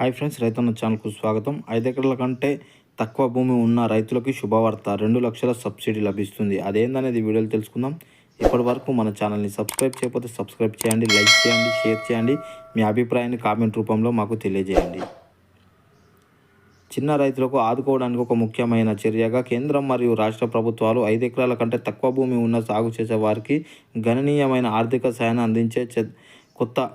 Hi friends రైతన్న ఛానల్కు స్వాగతం. ఐదు ఎకరాల కంటే తక్కువ భూమి ఉన్న రైతులకి శుభవార్త. రెండు లక్షల సబ్సిడీ లభిస్తుంది. అదేందనేది వీడియోలు తెలుసుకుందాం. ఇప్పటి వరకు మన ఛానల్ని సబ్స్క్రైబ్ చేయకపోతే సబ్స్క్రైబ్ చేయండి లైక్ చేయండి షేర్ చేయండి. మీ అభిప్రాయాన్ని కామెంట్ రూపంలో మాకు తెలియజేయండి. చిన్న రైతులకు ఆదుకోవడానికి ఒక ముఖ్యమైన చర్యగా కేంద్రం మరియు రాష్ట్ర ప్రభుత్వాలు ఐదు ఎకరాల కంటే తక్కువ భూమి ఉన్న సాగు చేసే వారికి గణనీయమైన ఆర్థిక సాయాన్ని అందించే చె- కొత్త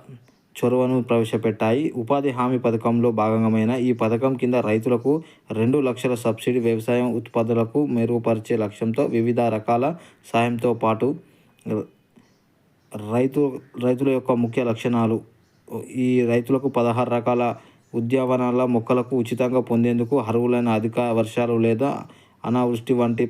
చొరవను ప్రవేశపెట్టాయి. ఉపాధి హామీ పథకంలో భాగమైన ఈ పథకం కింద రైతులకు రెండు లక్షల సబ్సిడీ వ్యవసాయం ఉత్పత్తులకు మెరుగుపరిచే లక్ష్యంతో వివిధ రకాల సాయంతో పాటు రైతు రైతుల యొక్క ముఖ్య లక్షణాలు. ఈ రైతులకు పదహారు రకాల ఉద్యానవనాల మొక్కలకు ఉచితంగా పొందేందుకు అర్హులైన అధిక వర్షాలు లేదా అనావృష్టి వంటి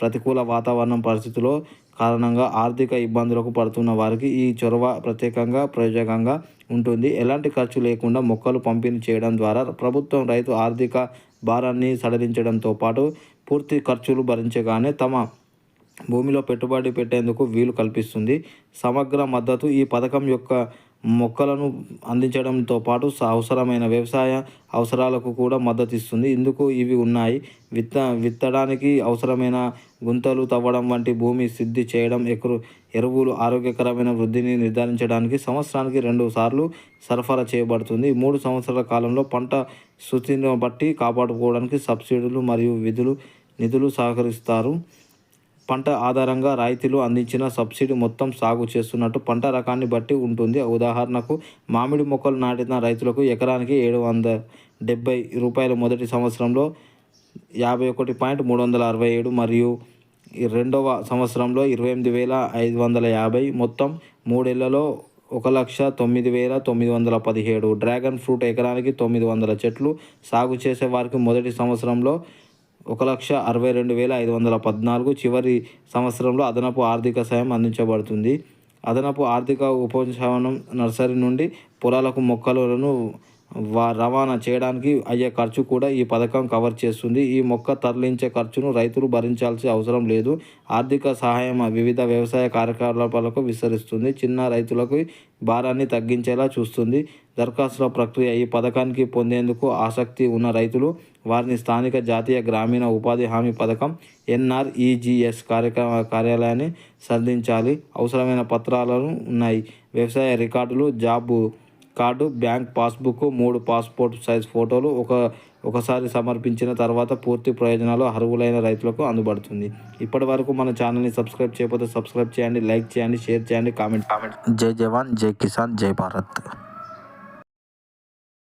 ప్రతికూల వాతావరణం పరిస్థితుల్లో కారణంగా ఆర్థిక ఇబ్బందులకు పడుతున్న వారికి ఈ చొరవ ప్రత్యేకంగా ప్రయోజకంగా ఉంటుంది. ఎలాంటి ఖర్చు లేకుండా మొక్కలు పంపిణీ చేయడం ద్వారా ప్రభుత్వం రైతు ఆర్థిక భారాన్ని సడలించడంతో పాటు పూర్తి ఖర్చులు భరించగానే తమ భూమిలో పెట్టుబడి పెట్టేందుకు వీలు కల్పిస్తుంది. సమగ్ర మద్దతు ఈ పథకం యొక్క మొక్కలను అందించడంతో పాటు స- అవసరమైన వ్యవసాయ అవసరాలకు కూడా మద్దతు ఇస్తుంది ఇందుకు ఇవి ఉన్నాయి. విత్త విత్తడానికి అవసరమైన గుంతలు తవ్వడం వంటి భూమి సిద్ధి చేయడం ఎకరు ఎరువులు ఆరోగ్యకరమైన వృద్ధిని నిర్ధారించడానికి సంవత్సరానికి రెండు సార్లు సరఫరా చేయబడుతుంది. మూడు సంవత్సరాల కాలంలో పంట స్థితిని బట్టి కాపాడుకోవడానికి సబ్సిడీలు మరియు విధులు నిధులు సహకరిస్తారు. పంట ఆధారంగా రాయితీలు అందించిన సబ్సిడీ మొత్తం సాగు చేస్తున్నట్టు పంట రకాన్ని బట్టి ఉంటుంది. ఉదాహరణకు మామిడి మొక్కలు నాటిన రైతులకు ఎకరానికి ఏడు వందల డెబ్బై రూపాయలు మొదటి సంవత్సరంలో యాభై ఒకటి పాయింట్ మూడు వందల అరవై ఏడు మరియు రెండవ సంవత్సరంలో ఇరవై ఎనిమిది వేల ఐదు వందల యాభై మొత్తం మూడేళ్ళలో ఒక లక్ష తొమ్మిది వేల తొమ్మిది వందల పదిహేడు. డ్రాగన్ ఫ్రూట్ ఎకరానికి తొమ్మిది వందల చెట్లు సాగు చేసే వారికి మొదటి సంవత్సరంలో ఒక లక్ష అరవై రెండు వేల ఐదు వందల పద్నాలుగు చివరి సంవత్సరంలో అదనపు ఆర్థిక సాయం అందించబడుతుంది. అదనపు ఆర్థిక ఉపశమనం నర్సరీ నుండి పొలాలకు మొక్కలను రవాణా చేయడానికి అయ్యే ఖర్చు కూడా ఈ పథకం కవర్ చేస్తుంది. ఈ మొక్క తరలించే ఖర్చును రైతులు భరించాల్సిన అవసరం లేదు. ఆర్థిక సహాయం వివిధ వ్యవసాయ కార్యకలాపాలకు విస్తరిస్తుంది. చిన్న రైతులకు భారాన్ని తగ్గించేలా చూస్తుంది. దరఖాస్తుల ప్రక్రియ ఈ పథకానికి పొందేందుకు ఆసక్తి ఉన్న రైతులు వారిని స్థానిక జాతీయ గ్రామీణ ఉపాధి హామీ పథకం ఎన్ఆర్ఈజిఎస్ కార్యక్రమ కార్యాలయాన్ని సంధించాలి. అవసరమైన పత్రాలను ఉన్నాయి. వ్యవసాయ records job card bank passbook మూడు పాస్పోర్ట్ సైజ్ ఫోటోలు ఒక ఒకసారి సమర్పించిన తర్వాత పూర్తి ప్రయోజనాలు అర్హులైన రైతులకు అందుబడుతుంది. ఇప్పటి వరకు మన ఛానల్ని సబ్స్క్రైబ్ చేయకపోతే సబ్స్క్రైబ్ చేయండి లైక్ చేయండి షేర్ చేయండి కామెంట్ కామెంట్ జై జవాన్ జై కిసాన్ జై భారత్.